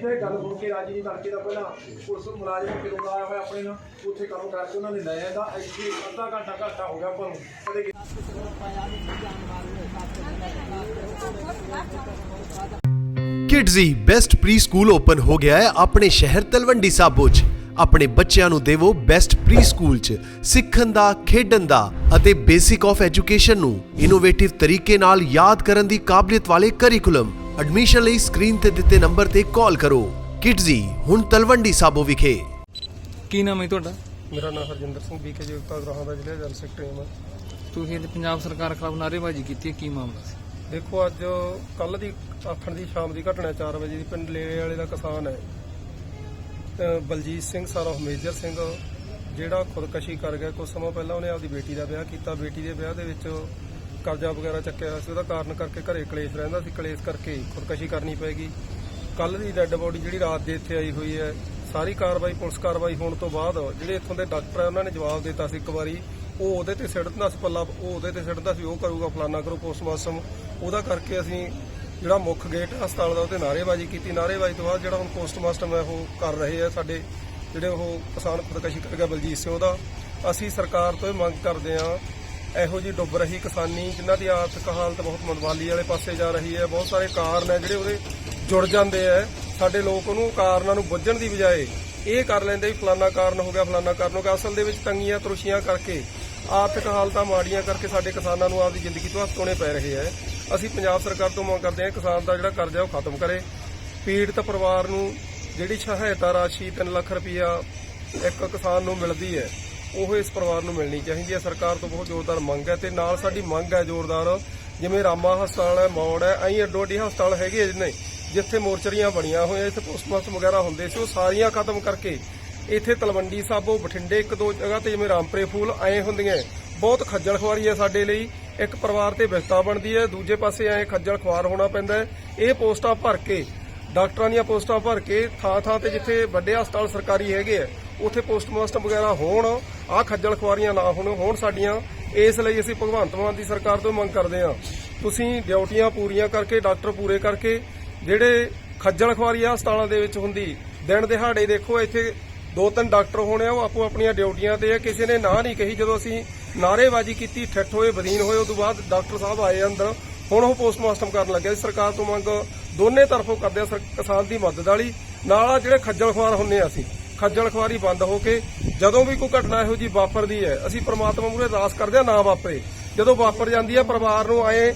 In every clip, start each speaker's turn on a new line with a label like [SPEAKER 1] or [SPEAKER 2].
[SPEAKER 1] ਕੇ ਰਾਜੀ ਤੜਕੇ ਦਾ ਪਹਿਲਾਂ ਪੁਲਿਸ ਮੁਲਾਜ਼ਮ ਕਿਦੋਂ ਆਇਆ ਹੋਇਆ ਆਪਣੇ ਨਾਲ, ਉੱਥੇ ਕੰਮ ਕਰਕੇ ਉਹਨਾਂ ਨੇ ਲੈ ਆਂਦਾ ਇੱਥੇ ਅੱਧਾ ਘੰਟਾ ਘੰਟਾ ਹੋ ਗਿਆ ਪਰ ਕਦੇ
[SPEAKER 2] Kidzee best pre school open ਹੋ ਗਿਆ ਹੈ ਆਪਣੇ ਸ਼ਹਿਰ ਤਲਵੰਡੀ ਸਾਬੋ 'ਚ। ਆਪਣੇ ਬੱਚਿਆਂ ਨੂੰ ਦੇਵੋ ਬੈਸਟ ਪ੍ਰੀ ਸਕੂਲ 'ਚ, ਸਿੱਖਣ ਦਾ, ਖੇਡਣ ਦਾ ਅਤੇ ਬੇਸਿਕ ਆਫ ਐਜੂਕੇਸ਼ਨ ਨੂੰ ਇਨੋਵੇਟਿਵ ਤਰੀਕੇ ਨਾਲ ਯਾਦ ਕਰਨ ਦੀ ਕਾਬਲੀਅਤ ਵਾਲੇ ਕਰਿਕੂਲਮ ਐਡਮਿਸ਼ਨ ਲਈ ਸਕਰੀਨ ਤੇ ਦਿੱਤੇ ਨੰਬਰ ਤੇ ਕਾਲ ਕਰੋ। ਕਿਡਜ਼ੀ ਹੁਣ ਤਲਵੰਡੀ ਸਾਬੋ ਵਿਖੇ।
[SPEAKER 3] ਕੀ ਨਾਮ ਹੈ ਤੁਹਾਡਾ?
[SPEAKER 4] ਮੇਰਾ ਨਾਮ ਹਰਜਿੰਦਰ ਸਿੰਘ ਬੀਕੇ ਜੀਵਤਾ ਗ੍ਰਾਹਾਂ ਦਾ ਜ਼ਿਲ੍ਹਾ ਜਲ ਸੈਕਟਰੀ ਹਾਂ ਮੈਂ।
[SPEAKER 3] ਤੁਸੀਂ ਅੱਜ ਪੰਜਾਬ ਸਰਕਾਰ ਖਿਲਾਫ ਨਾਅਰੇਬਾਜ਼ੀ ਕੀਤੀ ਹੈ ਕੀ ਮਾਮਲਾ ਸੀ?
[SPEAKER 4] ਦੇਖੋ ਅੱਜ ਕੱਲ ਦੀ ਆਥਣ ਦੀ ਸ਼ਾਮ ਦੀ ਘਟਨਾ 4 ਵਜੇ ਦੀ ਪਿੰਡ ਲੇਲੇ ਵਾਲੇ ਦਾ ਕਿਸਾਨ ਹੈ। ਅਹ ਬਲਜੀਤ ਸਿੰਘ ਸਾਰਾ ਮੇਜਰ ਸਿੰਘ ਜਿਹੜਾ ਖੁਦਕਸ਼ੀ ਕਰ ਗਿਆ। ਕੁਝ ਸਮਾਂ ਪਹਿਲਾਂ ਉਹਨੇ ਆਪਦੀ ਬੇਟੀ ਦਾ ਵਿਆਹ ਕੀਤਾ। ਬੇਟੀ ਦੇ ਵਿਆਹ ਦੇ ਵਿੱਚ ਕਰਜ਼ਾ ਵਗੈਰਾ ਚੱਕਿਆ ਹੋਇਆ ਸੀ, ਉਹਦਾ ਕਾਰਨ ਕਰਕੇ ਘਰੇ ਕਲੇਸ਼ ਰਹਿੰਦਾ ਸੀ, ਕਲੇਸ਼ ਕਰਕੇ ਖੁਦਕਸ਼ੀ ਕਰਨੀ ਪੈਗੀ ਕੱਲ ਦੀ ਡੈੱਡ ਬੋਡੀ ਜਿਹੜੀ ਰਾਤ ਦੇ ਇੱਥੇ ਆਈ ਹੋਈ ਹੈ, ਸਾਰੀ ਕਾਰਵਾਈ, ਪੁਲਿਸ ਕਾਰਵਾਈ ਹੋਣ ਤੋਂ ਬਾਅਦ ਜਿਹੜੇ ਇੱਥੋਂ ਦੇ ਡਾਕਟਰ ਆ, ਉਹਨਾਂ ਨੇ ਜਵਾਬ ਦਿੱਤਾ ਸੀ ਇੱਕ ਵਾਰੀ, ਉਹ ਉਹਦੇ ਤੇ ਸਿੜਦਾ ਸੀ ਪੱਲਾ, ਉਹ ਉਹਦੇ ਤੇ ਸਿੜਦਾ ਸੀ, ਉਹ ਕਰੂਗਾ ਫਲਾਨਾ ਕਰੋ ਪੋਸਟਮਾਰਟਮ। ਉਹਦਾ ਕਰਕੇ ਅਸੀਂ ਜਿਹੜਾ ਮੁੱਖ ਗੇਟ ਹਸਪਤਾਲ ਦਾ ਉਹਤੇ ਨਾਅਰੇਬਾਜ਼ੀ ਕੀਤੀ। ਨਾਅਰੇਬਾਜ਼ੀ ਤੋਂ ਬਾਅਦ ਜਿਹੜਾ ਹੁਣ ਪੋਸਟਮਾਰਟਮ ਹੈ, ਉਹ ਕਰ ਰਹੇ ਆ ਸਾਡੇ ਜਿਹੜੇ ਉਹ ਕਿਸਾਨ ਖੁਦਕਸ਼ੀ ਕਰ ਗਿਆ ਬਲਜੀਤ ਸਿੰਘ ਉਹਦਾ। ਅਸੀਂ ਸਰਕਾਰ ਤੋਂ ਇਹ ਮੰਗ ਕਰਦੇ ਆ ਇਹੋ ਜੀ ਡੁੱਬ ਰਹੀ ਕਿਸਾਨੀ, ਜਿਨ੍ਹਾਂ ਦੀ ਆਰਥਿਕ ਹਾਲਤ ਬਹੁਤ ਮੰਦਵਾਲੀ ਵਾਲੇ ਪਾਸੇ ਜਾ ਰਹੀ ਹੈ। ਬਹੁਤ ਸਾਰੇ ਕਾਰਨ ਹੈ ਜਿਹੜੇ ਉਹਦੇ ਜੁੜ ਜਾਂਦੇ ਆ ਸਾਡੇ ਲੋਕ ਉਹਨੂੰ ਕਾਰਨਾਂ ਨੂੰ ਬੁੱਝਣ ਦੀ ਬਜਾਏ ਇਹ ਕਰ ਲੈਂਦੇ ਵੀ ਫਲਾਨਾ ਕਾਰਨ ਹੋ ਗਿਆ, ਫਲਾਨਾ ਕਾਰਨ ਹੋ ਗਿਆ। ਅਸਲ ਦੇ ਵਿੱਚ ਤੰਗੀਆਂ ਤਰੁਸ਼ੀਆਂ ਕਰਕੇ, ਆਰਥਿਕ ਹਾਲਤਾਂ ਮਾੜੀਆਂ ਕਰਕੇ ਸਾਡੇ ਕਿਸਾਨਾਂ ਨੂੰ ਆਪਦੀ ਜ਼ਿੰਦਗੀ ਤੋਂ ਹੱਥ ਪੈ ਰਹੇ ਹੈ। ਅਸੀਂ ਪੰਜਾਬ ਸਰਕਾਰ ਤੋਂ ਮੰਗ ਕਰਦੇ ਹਾਂ ਕਿਸਾਨ ਦਾ ਜਿਹੜਾ ਕਰਜ਼ਾ ਉਹ ਖਤਮ ਕਰੇ। ਪੀੜਤ ਪਰਿਵਾਰ ਨੂੰ ਜਿਹੜੀ ਸਹਾਇਤਾ ਰਾਸ਼ੀ 3 ਲੱਖ ਰੁਪਇਆ ਇੱਕ ਕਿਸਾਨ ਨੂੰ ਮਿਲਦੀ ਹੈ ਉਹ ਇਸ ਪਰਿਵਾਰ ਨੂੰ ਮਿਲਣੀ ਚਾਹੀਦੀ ਹੈ। ਸਰਕਾਰ ਤੋਂ ਬਹੁਤ ਜ਼ੋਰਦਾਰ ਮੰਗ ਹੈ ਤੇ ਨਾਲ ਸਾਡੀ ਮੰਗ ਹੈ ਜ਼ੋਰਦਾਰ, ਜਿਵੇਂ ਰਾਮਾ ਹਸਪਤਾਲ ਹੈ, ਮੌੜ ਹੈ, ਐਂ ਅੱਡੋ ਅੱਡੀ ਹਸਪਤਾਲ ਹੈਗੇ ਨੇ ਜਿੱਥੇ ਮੋਰਚਰੀਆਂ ਬਣੀਆਂ ਹੋਈਆਂ, ਇੱਥੇ ਪੋਸਟਮਾਰਟਮ ਵਗੈਰਾ ਹੁੰਦੇ ਸੀ, ਉਹ ਸਾਰੀਆਂ ਖਤਮ ਕਰਕੇ ਇੱਥੇ ਤਲਵੰਡੀ ਸਾਬੋ ਬਠਿੰਡੇ ਇੱਕ ਦੋ ਜਗ੍ਹਾ ਤੇ ਜਿਵੇਂ ਰਾਮਪਰੇ ਫੂਲ ਐਂ ਹੁੰਦੀਆਂ ਬਹੁਤ ਖੱਜਲ ਖੁਆਰੀ ਹੈ ਸਾਡੇ ਲਈ। ਇੱਕ ਪਰਿਵਾਰ ਤੇ ਵਿਸਤਾ ਬਣਦੀ ਹੈ, ਦੂਜੇ ਪਾਸੇ ਐ ਖੱਜਲ ਖੁਆਰ ਹੋਣਾ ਪੈਂਦਾ ਹੈ। ਇਹ ਪੋਸਟਾਂ ਭਰ ਕੇ, ਡਾਕਟਰਾਂ ਦੀਆਂ ਪੋਸਟਾਂ ਭਰ ਕੇ ਥਾਂ ਥਾਂ ਤੇ ਜਿੱਥੇ ਵੱਡੇ ਹਸਪਤਾਲ ਸਰਕਾਰੀ ਹੈਗੇ ਆ, ਉੱਥੇ ਪੋਸਟਮਾਸਟਰ ਵਗੈਰਾ ਹੋਣ ਆਹ ਖੱਜਲ ਖੁਆਰੀਆਂ ਨਾ ਹੋਣ ਹੋਣ ਸਾਡੀਆਂ, ਇਸ ਲਈ ਅਸੀਂ ਭਗਵੰਤ ਮਾਨ ਦੀ ਸਰਕਾਰ ਤੋਂ ਮੰਗ ਕਰਦੇ ਹਾਂ। ਤੁਸੀਂ ਡਿਊਟੀਆਂ ਪੂਰੀਆਂ ਕਰਕੇ, ਡਾਕਟਰ ਪੂਰੇ ਕਰਕੇ, ਜਿਹੜੇ ਖੱਜਲ ਖੁਆਰੀ ਆ ਹਸਪਤਾਲਾਂ ਦੇ ਵਿੱਚ ਹੁੰਦੀ, ਦਿਨ ਦਿਹਾੜੇ ਦੇਖੋ, ਇੱਥੇ ਦੋ ਤਿੰਨ ਡਾਕਟਰ ਹੋਣੇ ਆ, ਉਹ ਆਪੋ ਆਪਣੀਆਂ ਡਿਊਟੀਆਂ ਤੇ ਆ, ਕਿਸੇ ਨੇ ਨਾ ਨਹੀਂ ਕਹੀ, ਜਦੋਂ ਅਸੀਂ ਨਾਅਰੇਬਾਜ਼ੀ ਕੀਤੀ, ਠੱਠ ਹੋਏ, ਬਦੀਨ ਹੋਏ ਉਸ ਤੋਂ ਬਾਅਦ ਡਾਕਟਰ ਸਾਹਿਬ ਆਏ ਅੰਦਰ, ਹੁਣ ਉਹ ਪੋਸਟਮਾਰਟਮ ਕਰਨ ਲੱਗਿਆ ਸਰਕਾਰ ਤੋਂ ਮੰਗ, ਦੋਨੇ ਤਰਫੋਂ ਕਰਦੇ ਆ, ਸਰ- ਕਿਸਾਨ ਦੀ ਮਦਦ ਵਾਲੀ, ਨਾਲ ਆ ਜਿਹੜੇ ਖੱਜਲ ਖੁਆਰ ਹੁੰਨੇ ਆ ਅਸੀਂ। ਖੱਜਲ ਖੁਆਰੀ ਬੰਦ ਹੋ ਕੇ ਜਦੋਂ ਵੀ ਕੋਈ ਘਟਨਾ ਇਹੋ ਜੀ ਵਾਪਰਦੀ ਹੈ, ਅਸੀਂ ਪ੍ਰਮਾਤਮਾ ਮੂਹਰੇ ਅਰਦਾਸ ਕਰਦੇ ਆ ਨਾ ਵਾਪਰੇ। ਜਦੋਂ ਵਾਪਰ ਜਾਂਦੀ ਹੈ, ਪਰਿਵਾਰ ਨੂੰ ਆਏ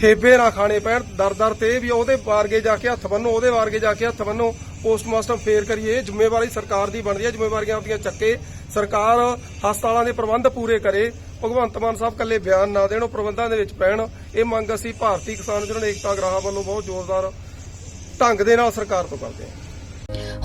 [SPEAKER 4] ਠੇਬੇ ਨਾ ਖਾਣੇ ਪੈਣ, ਦਰ ਦਰ ਤੇ ਵੀ ਉਹਦੇ ਵਾਰਗੇ ਜਾ ਕੇ ਹੱਥ ਬੰਨੋ, ਉਹਦੇ ਵਾਰਗੇ ਜਾ ਕੇ ਹੱਥ ਬੰਨੋ, ਪੋਸਟਮਾਸਟਰ ਫੇਰ ਕਰੀਏ ਜ਼ਿੰਮੇਵਾਰੀ ਸਰਕਾਰ ਦੀ ਬਣਦੀ ਹੈ, ਜ਼ਿੰਮੇਵਾਰੀਆਂ ਆਪਣੀਆਂ ਚੱਕੇ। ਸਰਕਾਰ ਹਸਪਤਾਲਾਂ ਦੇ ਪ੍ਰਬੰਧ ਪੂਰੇ ਕਰੇ, ਭਗਵੰਤ ਮਾਨ ਸਾਹਿਬ ਕੱਲੇ ਬਿਆਨ ਨਾ ਦੇਣ, ਉਹ ਪ੍ਰਬੰਧਾਂ ਦੇ ਵਿੱਚ ਪੈਣ। ਇਹ ਮੰਗ ਅਸੀਂ ਭਾਰਤੀ ਕਿਸਾਨ ਜਨ ਏਕਤਾ ਗ੍ਰਾਹਾਂ ਵੱਲੋਂ ਬਹੁਤ ਜ਼ੋਰਦਾਰ ਢੰਗ ਦੇ ਨਾਲ ਸਰਕਾਰ ਤੋਂ ਕਰਦੇ ਹਾਂ।